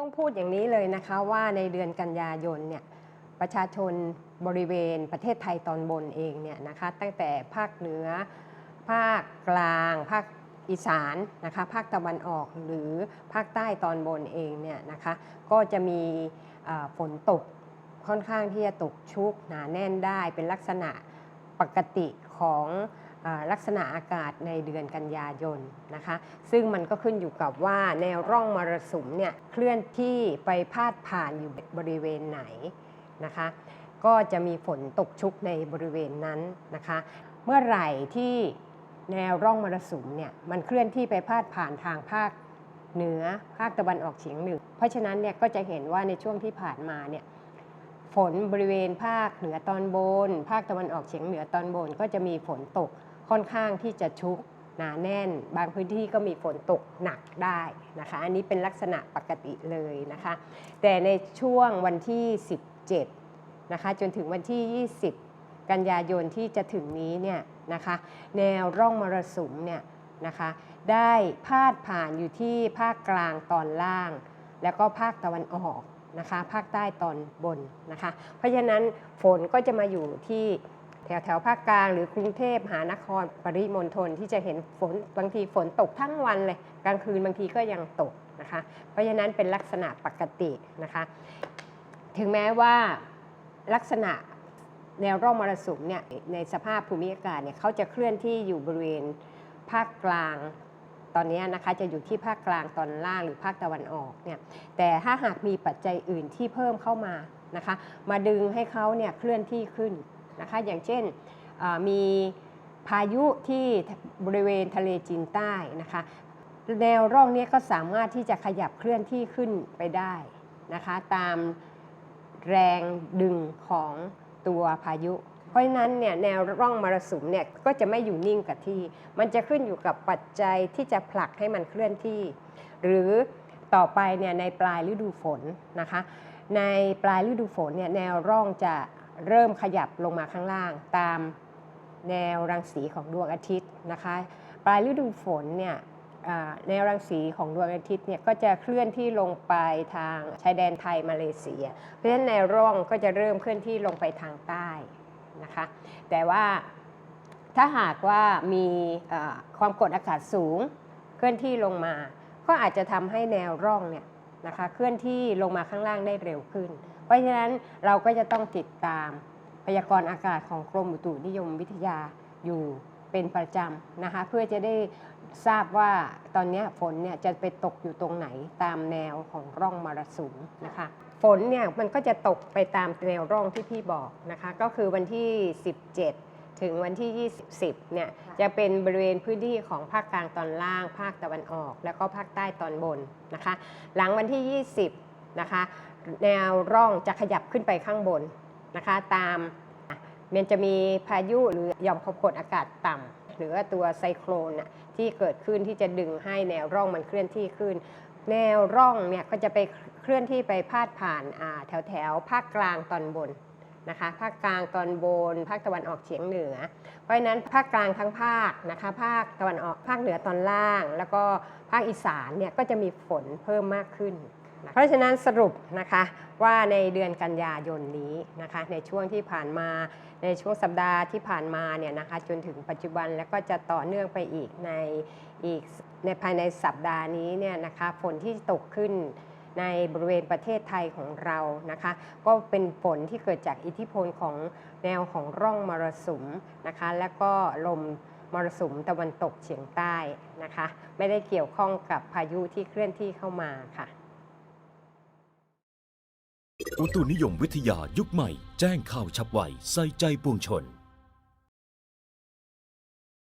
ต้องพูดอย่างนี้เลยนะคะว่าในเดือนกันยายนเนี่ยประชาชนบริเวณประเทศไทยตอนบนเองเนี่ยนะคะตั้งแต่ภาคเหนือ ภาคกลาง ภาคอีสานนะคะภาคตะวันออกหรือภาคใต้ตอนบนเองเนี่ยนะคะก็จะมีฝนตกค่อนข้างที่จะตกชุกหนาแน่นได้เป็นลักษณะปกติของ ลักษณะอากาศในเดือนกันยายนนะคะ ซึ่งมันก็ขึ้นอยู่กับว่าแนวร่องมรสุมเนี่ยเคลื่อนที่ไปพาดผ่านอยู่บริเวณไหนนะคะ ก็จะมีฝนตกชุกในบริเวณนั้นนะคะ เมื่อไหร่ที่แนวร่องมรสุมเนี่ยมันเคลื่อนที่ไปพาดผ่านทางภาคเหนือภาคตะวันออกเฉียงเหนือเพราะฉะนั้นเนี่ยก็จะเห็นว่าในช่วงที่ผ่านมาเนี่ยฝนบริเวณภาคเหนือตอนบน ภาคตะวันออกเฉียงเหนือตอนบนก็จะมีฝนตก ค่อนข้างที่จะชุกหนาแน่น บางพื้นที่ก็มีฝนตกหนักได้นะคะ อันนี้เป็นลักษณะปกติเลยนะคะ แต่ในช่วงวันที่ 17 นะคะ จนถึงวันที่ 20 กันยายนที่จะถึงนี้เนี่ยนะคะ แนวร่องมรสุมเนี่ยนะคะ ได้พาดผ่านอยู่ที่ภาคกลางตอนล่าง แล้วก็ภาคตะวันออกนะคะ ภาคใต้ตอนบนนะคะ เพราะฉะนั้นฝนก็จะมาอยู่ที่ แถวแถวภาคกลางหรือกรุงเทพมหานครปริมณฑลที่จะเห็นฝนบางทีฝนตกทั้งวันเลย กลางคืนบางทีก็ยังตกนะคะ เพราะฉะนั้นเป็นลักษณะปกตินะคะ ถึงแม้ว่าลักษณะแนวร่องมรสุมเนี่ยในสภาพภูมิอากาศเนี่ยเขาจะเคลื่อนที่อยู่บริเวณภาคกลางตอนนี้นะคะจะอยู่ที่ภาคกลางตอนล่างหรือภาคตะวันออกเนี่ยแต่ถ้าหากมีปัจจัยอื่นที่เพิ่มเข้ามานะคะ มาดึงให้เขาเนี่ยเคลื่อนที่ขึ้น นะคะ อย่างเช่นมีพายุที่บริเวณทะเลจีนใต้นะคะ แนวร่องนี้ก็สามารถที่จะขยับเคลื่อนที่ขึ้นไปได้นะคะ ตามแรงดึงของตัวพายุ เพราะฉะนั้นเนี่ยแนวร่องมรสุมเนี่ยก็จะไม่อยู่นิ่งกับที่ มันจะขึ้นอยู่กับปัจจัยที่จะผลักให้มันเคลื่อนที่ หรือต่อไปเนี่ยในปลายฤดูฝนนะคะ ในปลายฤดูฝนเนี่ยแนวร่องจะ เริ่มขยับลงมาข้างล่าง ตามแนวรังสีของดวงอาทิตย์นะคะ ปลายฤดูฝนเนี่ยแนวรังสีของดวงอาทิตย์เนี่ยก็จะเคลื่อนที่ลงไปทางชายแดนไทยมาเลเซีย เพราะฉะนั้นแนวร่องก็จะเริ่มเคลื่อนที่ลงไปทางใต้นะคะ แต่ว่าถ้าหากว่ามีความกดอากาศสูงเคลื่อนที่ลงมา ก็อาจจะทำให้แนวร่องเนี่ยนะคะเคลื่อนที่ลงมาข้างล่างได้เร็วขึ้น เพราะฉะนั้นเราก็จะต้องติดตามพยากรณ์อากาศของกรมอุตุนิยมวิทยาอยู่เป็นประจำนะคะเพื่อจะได้ทราบว่าตอนนี้ฝนเนี่ยจะไปตกอยู่ตรงไหนตามแนวของร่องมรสุมนะคะฝนเนี่ยมันก็จะตกไปตามแนวร่องที่พี่บอกนะคะก็คือวันที่ 17 ถึงวันที่ 20เนี่ยจะเป็นบริเวณพื้นที่ของภาคกลางตอนล่าง ภาคตะวันออก แล้วก็ภาคใต้ตอนบนนะคะหลังวันที่ 20นะคะ แนวร่องจะขยับขึ้นไปข้างบนนะคะ ตามมันจะมีพายุหรือหย่อมความกดอากาศต่ำหรือว่าตัวไซโครนที่เกิดขึ้นที่จะดึงให้แนวร่องมันเคลื่อนที่ขึ้น แนวร่องเนี่ยก็จะไปเคลื่อนที่ไปพาดผ่านแถวแถวๆภาคกลางตอนบนนะคะภาคกลางตอนบน ภาคตะวันออกเฉียงเหนือ เพราะฉะนั้นภาคกลางทั้งภาคนะคะภาคตะวันออกภาคเหนือตอนล่าง แล้วก็ภาคอีสานเนี่ยก็จะมีฝนเพิ่มมากขึ้น เพราะฉะนั้นสรุปนะคะว่าในเดือนกันยายนนี้นะคะในช่วงที่ผ่านมาในช่วงสัปดาห์ที่ผ่านมาเนี่ยนะคะจนถึงปัจจุบันแล้วก็จะต่อเนื่องไปอีกในอีกในภายในสัปดาห์นี้เนี่ยนะคะฝนที่ตกขึ้นในบริเวณประเทศไทยของเรานะคะ ก็เป็นฝนที่เกิดจากอิทธิพลของแนวของร่องมรสุมนะคะ และก็ลมมรสุมตะวันตกเฉียงใต้นะคะ ไม่ได้เกี่ยวข้องกับพายุที่เคลื่อนที่เข้ามาค่ะ อุตุนิยมวิทยายุคใหม่ แจ้งข่าวฉับไว ใส่ใจปวงชน